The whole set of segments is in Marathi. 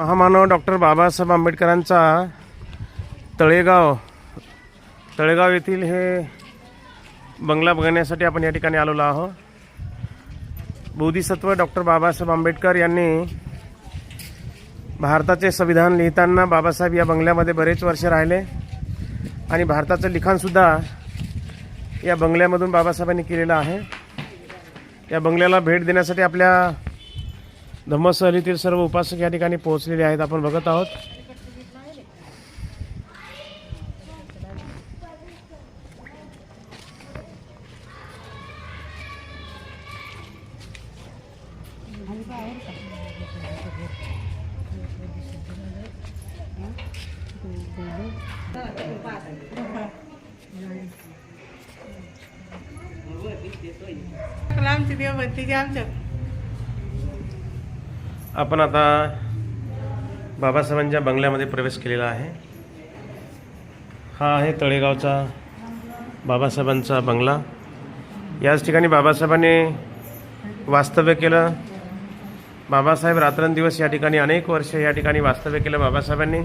महामानव डॉक्टर बाबासाहेब आंबेडकरांचा तळेगाव. तळेगाव येथील हे बंगला बघण्यासाठी आपण या ठिकाणी आलेलो आहोत. बोधिसत्व डॉक्टर बाबासाहेब आंबेडकर यांनी भारताचे संविधान लिहिताना बाबासाहेब या बंगल्यामध्ये बरेच वर्ष राहिले. आणि भारताचं लिखाणसुद्धा या बंगल्यामधून बाबासाहेबांनी केलेलं आहे. या बंगल्याला भेट देण्यासाठी आपल्या धम्मसहलीतील सर्व उपासक या ठिकाणी पोहोचलेले आहेत. आपण बघत आहोत आमची देवभक्तीची आमच्या आपण आता बाबासाहेबांच्या बंगल्यामध्ये प्रवेश केलेला आहे. हा आहे तळेगावचा बाबासाहेबांचा बंगला. याच ठिकाणी बाबासाहेबांनी वास्तव्य केलं. बाबासाहेब रात्रंदिवस या ठिकाणी अनेक वर्ष या ठिकाणी वास्तव्य केलं बाबासाहेबांनी.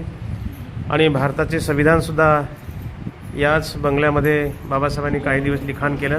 आणि भारताचे संविधानसुद्धा याच बंगल्यामध्ये बाबासाहेबांनी काही दिवस लिखाण केलं.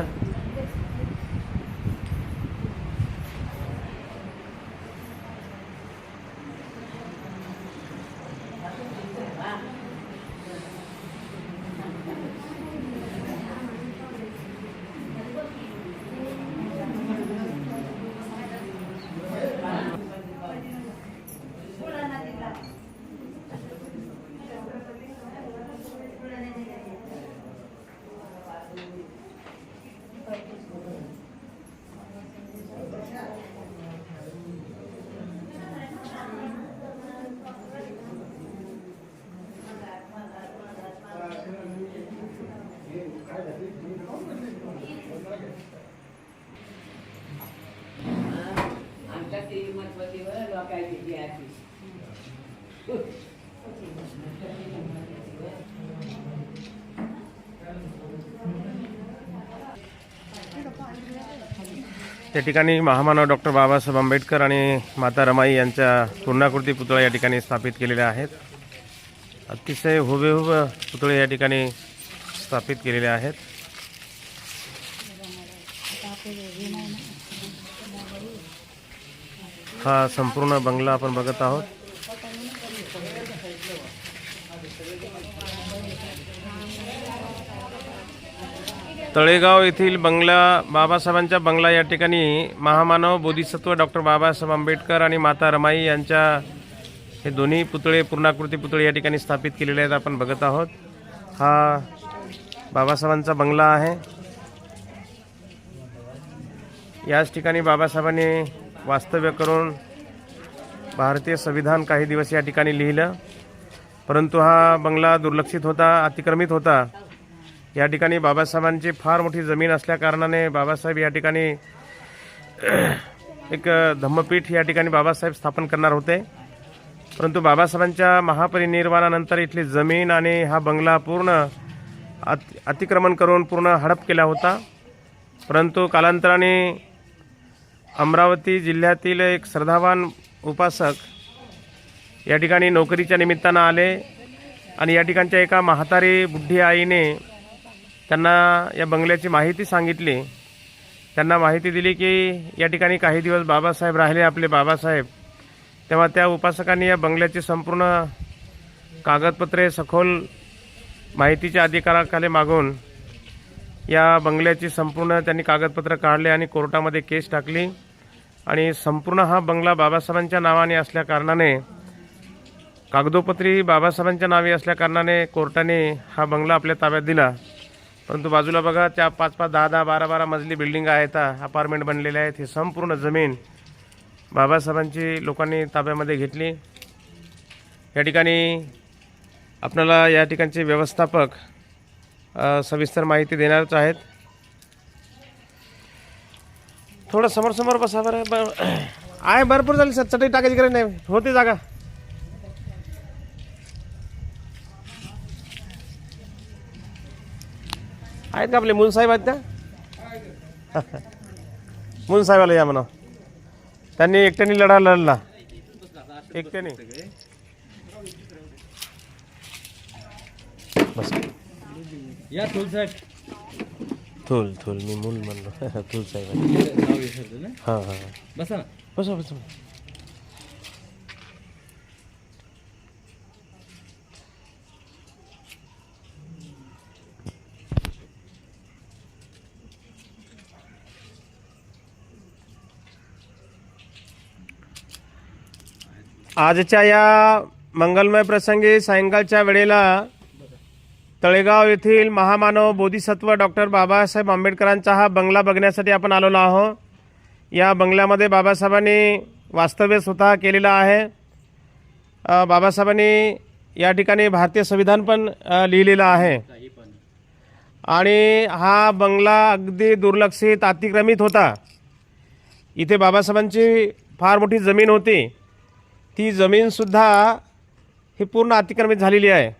त्या ठिकाणी महामानव डॉक्टर बाबासाहेब आंबेडकर आणि माता रमाई यांच्या पूर्णाकृती पुतळा या ठिकाणी स्थापित केलेल्या आहेत. अतिशय हुबेहूब पुतळे या ठिकाणी स्थापित केलेले आहेत. हा संपूर्ण बंगला आपण बघत आहोत. तळेगाव येथील बंगला बाबासाहेबांच्या बंगला या ठिकाणी महामानव बोधिसत्व डॉक्टर बाबासाहेब आंबेडकर आणि माता रमाई यांच्या हे दोन्ही पुतळे पूर्णाकृती पुतळे या ठिकाणी स्थापित केलेले आहेत. आपण बघत आहोत. हा बाबासाहेबांचा बंगला आहे. याच ठिकाणी बाबासाहेबांनी वास्तव्य करून भारतीय संविधान काही दिवस या ठिकाणी लिहिलं. परंतु हा बंगला दुर्लक्षित होता अतिक्रमित होता. या ठिकाणी बाबासाहेबांची फार मोठी जमीन असल्याकारणाने बाबासाहेब या ठिकाणी एक धम्मपीठ या ठिकाणी बाबासाहेब स्थापन करणार होते. परंतु बाबासाहेबांच्या महापरिनिर्वाणानंतर इथली जमीन आणि हा बंगला पूर्ण अति अतिक्रमण करून पूर्ण हडप केला होता. परंतु कालांतराने अमरावती जिल्ह्यातील एक श्रद्धावान उपासक या ठिकाणी नोकरीच्या निमित्तानं आले आणि या ठिकाणच्या एका म्हातारी बुद्धी आईने त्यांना या बंगल्याची माहिती सांगितली. त्यांना माहिती दिली की या ठिकाणी काही दिवस बाबासाहेब राहिले आपले बाबासाहेब. तेव्हा त्या उपासकांनी या बंगल्याची संपूर्ण कागदपत्रे सखोल माहितीच्या अधिकाराखाली मागून या बंगल्याची संपूर्ण त्यांनी कागदपत्र काढले आणि कोर्टामध्ये केस टाकली. आणि संपूर्ण हा बंगला बाबासाहेबांच्या नावाने असल्याकारणाने कागदोपत्री बाबासाहेबांच्या नावे असल्याकारणाने कोर्टाने हा बंगला आपल्या ताब्यात दिला. परंतु बाजूला बघा त्या पाच पाच दहा दहा बारा बारा मजली बिल्डिंग आहेत अपार्टमेंट बनलेले आहेत. ही संपूर्ण जमीन बाबासाहेबांची लोकांनी ताब्यामध्ये घेतली. या ठिकाणी आपल्याला या ठिकाणचे व्यवस्थापक सविस्तर माहिती देणारच आहेत. थोडं समोर समोर बसा बरं. ब- आहे भरपूर झाली सर. चटई टाकायची गरज नाही. होते जागा. आहेत का आपले मुलसाहेब आहेत त्या? मुलसाहेबाला या म्हणा. त्यांनी एकट्याने लढा लढला. एकट्याने. बस. या थोल साहेब. थोल थोल मी मूल म्हणलो. थोल साहेब हां हां बसा बसा बसा. आजच्या या मंगलमय प्रसंगी सायंकाळच्या वेळेला तळेगाव येथील महामानव बोधिसत्व डॉक्टर बाबासाहेब आंबेडकरांचा हा बंगला बघण्यासाठी आपण आलेलो आहोत. या बंगल्यामध्ये बाबासाहेबांनी वास्तव्य स्वतः केलेलं आहे. बाबासाहेबांनी या ठिकाणी भारतीय संविधान पण लिहिलेलं आहे. आणि हा बंगला अगदी दुर्लक्षित अतिक्रमित होता. इथे बाबासाहेबांची फार मोठी जमीन होती. ती जमीनसुद्धा ही पूर्ण अतिक्रमित झालेली आहे.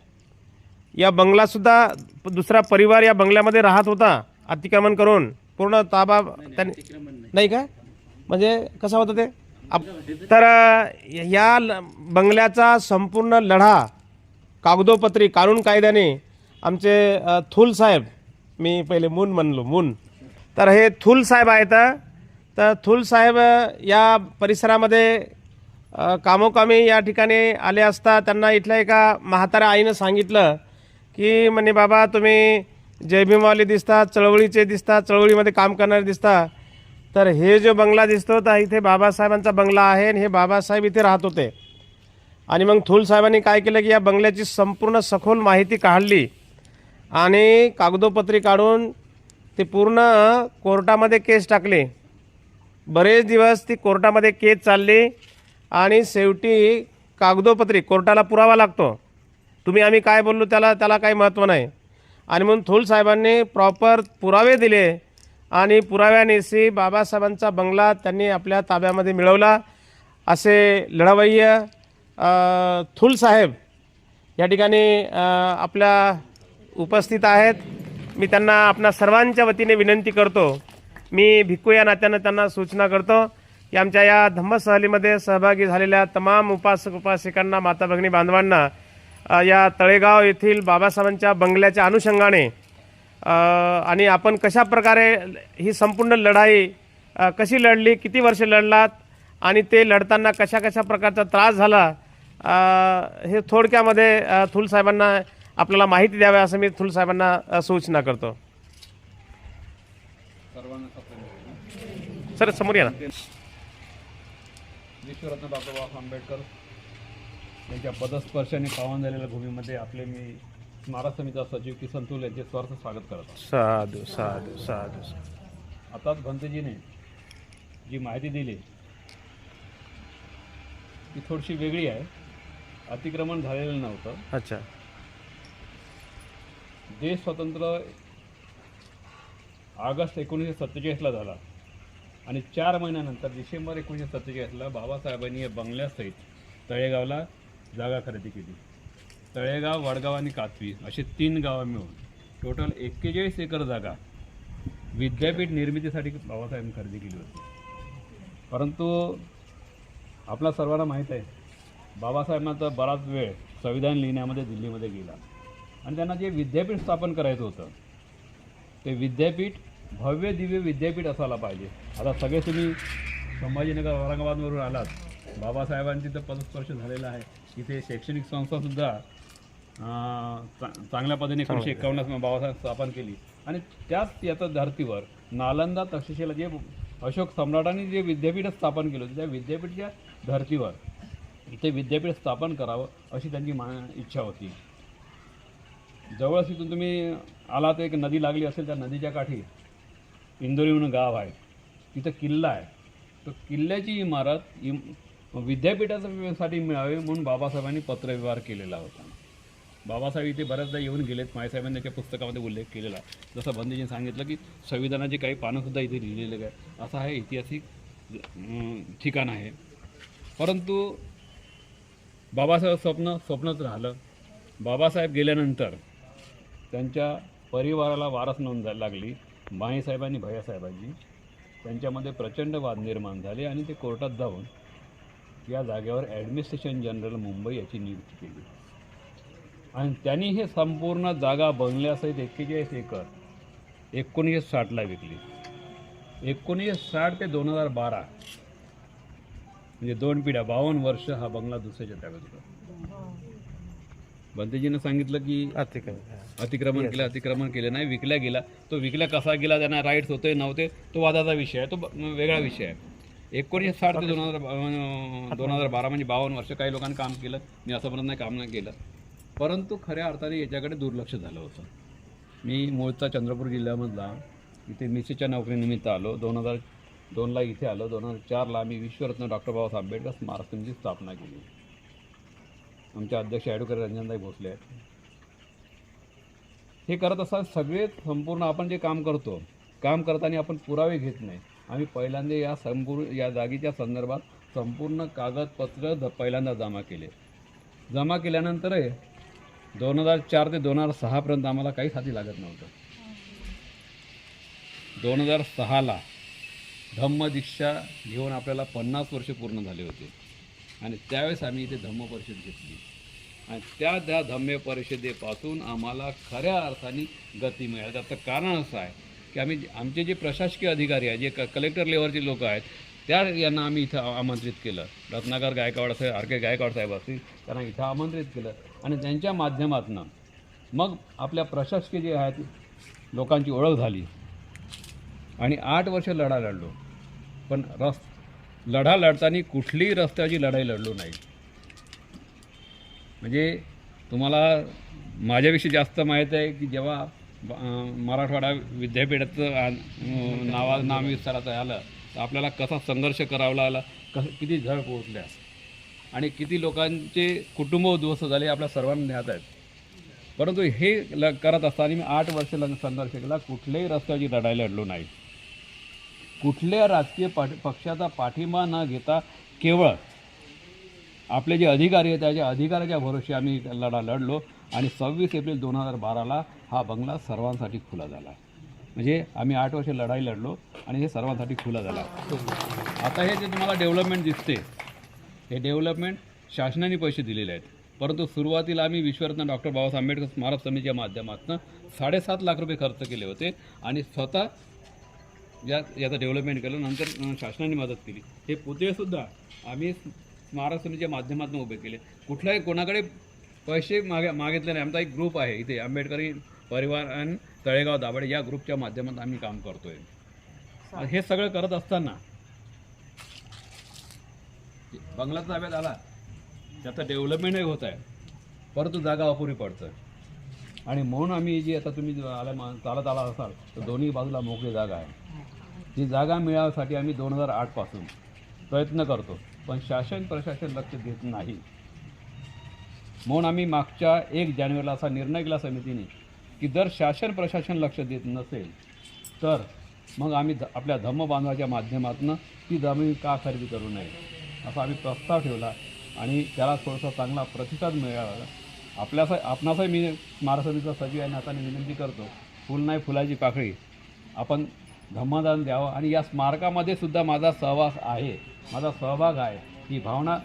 या बंगलासुद्धा दुसरा परिवार या बंगल्यामध्ये राहत होता अतिक्रमण करून. पूर्ण ताबा त्यांनी नाही. का? म्हणजे कसं होतं ते? आप- तर या बंगल्याचा संपूर्ण लढा कागदोपत्री कानून कायद्याने आमचे थूल साहेब मी पहिले मून म्हणलो मून. तर हे थूल साहेब आहेत तर थूल साहेब या परिसरामध्ये कामोकामी या ठिकाणी आले असता त्यांना इथल्या एका म्हाताऱ्या आईनं सांगितलं की म्हणे बाबा तुम्ही जय दिसता चळवळीचे दिसता चळवळीमध्ये काम करणारे दिसता. तर हे जो बंगला दिसतो तर इथे बाबासाहेबांचा बंगला आहे आणि हे बाबासाहेब इथे राहत होते. आणि मग थूल साहेबांनी काय केलं की या बंगल्याची संपूर्ण सखोल माहिती काढली आणि कागदोपत्री काढून ते पूर्ण कोर्टामध्ये केस टाकले. बरेच दिवस ती कोर्टामध्ये केस चालली. आणि शेवटी कागदोपत्री कोर्टाला पुरावा लागतो. तुम्ही आम्ही काय बोललो त्याला त्याला काही महत्त्व नाही. आणि म्हणून थोल साहेबांनी प्रॉपर पुरावे दिले आणि पुराव्यानिशी बाबासाहेबांचा बंगला त्यांनी आपल्या ताब्यामध्ये मिळवला. असे लढवय्य थुल साहेब या ठिकाणी आपल्या उपस्थित आहेत. मी त्यांना आपणा सर्वांच्या वतीने विनंती करतो. मी भिक्खू या नात्यानं त्यांना सूचना करतो. की आमच्या या धम्मसहलीमध्ये सहभागी झालेल्या तमाम उपासक उपासिकांना माता भगिनी बांधवांना या तळेगाव येथील बाबासाहेबांच्या बंगल्याच्या अनुषंगाने आणि आपण कशा प्रकारे ही संपूर्ण लढाई कशी लढली किती वर्ष लढलात आणि ते लढताना कशा कशा प्रकारचा त्रास झाला हे थोडक्यामध्ये अ, थुल साहेबांना आपल्याला माहिती द्यावी असं मी थुल साहेबांना अ, सूचना करतो. सर समोर या ना. विश्वरत्न बाबासाहेब आंबेडकर यांच्या पदस्पर्शाने पावन झालेल्या भूमीमध्ये आपले मी स्मारक समितीचा सचिव किसन तुल यांचे स्वार्थ स्वागत करत साधू साधू साधू. आताच भंतेजीने जी माहिती दिली ती थोडीशी वेगळी आहे. अतिक्रमण झालेलं नव्हतं. अच्छा. देश स्वतंत्र ऑगस्ट एकोणीसशे सत्तेचाळीसला झाला. आणि चार महिन्यानंतर डिसेंबर एकोणीसशे सत्तेचाळीसला बाबासाहेबांनी या बंगल्यासहित तळेगावला जागा खरेदी केली. तळेगाव वडगाव आणि कातवी असे तीन गावं मिळून टोटल एक्केचाळीस एकर जागा विद्यापीठ निर्मितीसाठी बाबासाहेबांनी खरेदी केली होती. परंतु आपला सर्वांना माहीत आहे बाबासाहेबांचा बराच वेळ संविधान लिहिण्यामध्ये दिल्लीमध्ये गेला. आणि त्यांना जे विद्यापीठ स्थापन करायचं होतं ते विद्यापीठ भव्य दिव्य विद्यापीठ असायला पाहिजे. आता सगळे तुम्ही संभाजीनगर औरंगाबादवरून आलात. बाबासाहेबांची तर पदस्पर्श झालेला आहे. इथे शैक्षणिक संस्थासुद्धा चा- चांगल्या पद्धतीने एकोणीसशे एकावन्न बाबासाहेब स्थापन केली. आणि त्याच याच्या धर्तीवर नालंदा तक्षशिला जे अशोक सम्राटांनी जे विद्यापीठ स्थापन केलं होतं त्या विद्यापीठच्या धर्तीवर इथे विद्यापीठ स्थापन करावं अशी त्यांची मा इच्छा होती. जवळच इथून तुम्ही आला तर एक नदी लागली असेल त्या नदीच्या काठी इंदोरी म्हणून गाव आहे. तिथं किल्ला आहे. तर किल्ल्याची इमारत इम विद्यापीठासाठी मिळावे म्हणून बाबासाहेबांनी पत्रव्यवहार केलेला होता. बाबासाहेब इथे बऱ्याचदा येऊन गेलेत. मायसाहेबांनी त्याच्या पुस्तकामध्ये उल्लेख केलेला जसं बंदेजीने सांगितलं की संविधानाची काही पानंसुद्धा इथे लिहिलेलं आहे असं हे ऐतिहासिक ठिकाण आहे. परंतु बाबासाहेब स्वप्न स्वप्नच राहिलं. बाबासाहेब गेल्यानंतर त्यांच्या परिवाराला वारस नोंद जायला लागली आणि भैयासाहेबांची. त्यांच्यामध्ये प्रचंड वाद निर्माण झाले आणि ते कोर्टात जाऊन या जागेवर ॲडमिनिस्ट्रेशन जनरल मुंबई याची नियुक्ती केली. आणि त्यांनी हे संपूर्ण जागा बंगल्यासहित एक्केचाळीस एकर एकोणीसशे साठला विकली. एकोणीसशे साठ ते दोन हजार बारा म्हणजे दोन पिढ्या बावन्न वर्ष हा बंगला दुसऱ्याच्या ताब्यात होता. बंतेजीनं सांगितलं की आहे अतिक्रमण केलं अतिक्रमण केलं नाही विकल्या गेला. तो विकल्या कसा गेला त्यांना राईट्स होते नव्हते तो वादाचा विषय आहे तो ब- वेगळा विषय आहे. एकोणीसशे साठ ते दोन हजार दोन हजार बारा म्हणजे बावन्न वर्ष काही लोकांनी काम केलं मी असं म्हणत नाही काम नाही केलं. परंतु खऱ्या अर्थाने याच्याकडे दुर्लक्ष झालं होतं. मी मूळचा चंद्रपूर जिल्ह्यामधला इथे मिसेसच्या नोकरीनिमित्त आलो. दोन हजार दोनला इथे आलो. दोन हजार चारला आम्ही विश्वरत्न डॉक्टर बाबासाहेब आंबेडकर स्मारक समितीची स्थापना केली. आमचे अध्यक्ष ॲडव्होकेट रंजनदाई भोसले आहेत. हे करत असताना सगळे संपूर्ण आपण जे काम करतो काम करताना आपण पुरावे घेत नाही. आम्ही पहिल्यांदा या संपूर्ण या जागेच्या संदर्भात संपूर्ण कागदपत्र द पहिल्यांदा जमा केले. जमा केल्यानंतर दोन हजार चार ते दोन हजार सहापर्यंत आम्हाला काहीच हाती लागत नव्हतं दोन हजार सहाला धम्मदीक्षा घेऊन आपल्याला पन्नास वर्ष पूर्ण झाले होते. आणि त्यावेळेस आम्ही इथे धम्म परिषद घेतली. आणि त्या त्या धम्म परिषदेपासून आम्हाला खऱ्या अर्थाने गती मिळाली. त्याचं कारण असं आहे की आम्ही आमचे जे प्रशासकीय अधिकारी आहेत जे क कलेक्टर लेवलचे लोक आहेत त्या यांना आम्ही इथं आमंत्रित केलं. रत्नाकर गायकवाड साहेब आर के गायकवाड साहेब असतील त्यांना इथं आमंत्रित केलं. आणि त्यांच्या माध्यमातून मग आपल्या प्रशासकीय जे आहेत लोकांची ओळख झाली. आणि आठ वर्ष लढा लढलो. पण रस्ता लढा लढताना कुठलीही रस्त्याची लढाई लढलो नाही. म्हणजे तुम्हाला माझ्याविषयी जास्त माहीत आहे की जेव्हा मराठवाडा विद्यापीठाचं नावा नाम विस्ताराचं आलं तर आपल्याला कसा संघर्ष करावा लागला कसं किती झळ पोहोचल्या. आणि किती लोकांचे कुटुंब उद्ध्वस्त झाले आपल्या सर्वांना ज्ञात आहेत परंतु हे ल करत असताना मी आठ वर्ष लग संघर्ष केला कुठल्याही रस्त्याची लढाई लढलो नाही. कुठल्या राजकीय पाठी पक्षाचा पाठिंबा न घेता केवळ आपले जे अधिकारी आहेत त्याच्या अधिकाराच्या भरोशी आम्ही लढा लढलो आणि सव्वीस एप्रिल दोन हजार बाराला हा बंगला सर्वांसाठी खुला झाला. म्हणजे आम्ही आठ वर्ष लढाई लढलो आणि हे सर्वांसाठी खुला झाला. आता हे जे तुम्हाला डेव्हलपमेंट दिसते हे डेव्हलपमेंट शासनाने पैसे दिलेले आहेत. परंतु सुरुवातीला आम्ही विश्वरत्न डॉक्टर बाबासाहेब आंबेडकर स्मारक समितीच्या माध्यमातून साडेसात लाख रुपये खर्च केले होते आणि स्वतः या याचं डेव्हलपमेंट केलं नंतर शासनाने मदत केली. हे पुतळेसुद्धा आम्ही स्मारक समितीच्या माध्यमातून उभे केले. कुठल्याही कोणाकडे पैसे मागे मागितले नाही. आमचा एक ग्रुप आहे इथे आंबेडकरी परिवार आणि तळेगाव दाभाडे या ग्रुपच्या माध्यमातून आम्ही काम करतोय. हे सगळं करत असताना बंगला ताब्यात आला. त्याचं डेव्हलपमेंटही होत आहे. परंतु जागा अपुरी पडतं आणि म्हणून आम्ही जी आता तुम्ही आला चालत आला असाल तर दोन्ही बाजूला मोकळी जागा आहे. ती जागा मिळाव्यासाठी आम्ही दोन हजार आठपासून प्रयत्न करतो पण शासन प्रशासन लक्ष देत नाही. म्हणून आम्ही मागच्या एक जानेवारीला असा निर्णय केला समितीने की जर शासन प्रशासन लक्ष देत नसेल तर मग आम्ही ध- आपल्या धम्म बांधवाच्या माध्यमातून ती जमीन का खरेदी करू नये असा आम्ही प्रस्ताव ठेवला आणि त्याला थोडासा चांगला प्रतिसाद मिळाला. आपल्यास आपणासही मी महाराष्ट्राचा सचिव आहे नाताने विनंती करतो फुल नाही फुलाची पाकळी आपण धम्मदान द्यावं. आणि या स्मारकामध्ये सुद्धा माझा सहवास आहे. माझा सहभाग आहे. ही भावना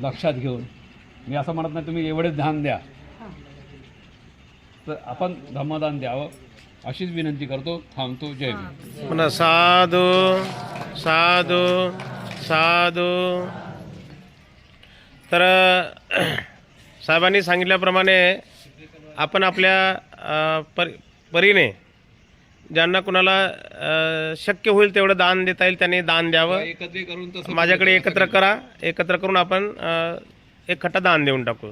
लक्षात घेऊन. मी असं म्हणत नाही तुम्ही एवढेच ध्यान द्या. तर आपण धम्मदान द्यावं. अशीच विनंती करतो. थांबतो. जय म्हणा साधू साधू साधू. तर साहेबांनी सांगितल्याप्रमाणे आपण आपल्या परी पर परीने ज्यांना कुणाला शक्य होईल तेवढं दान देता येईल त्याने दान द्यावं. एकत्रित करून माझ्याकडे एकत्र करा. एकत्र करून आपण एक खट्टा दान देऊन टाकू.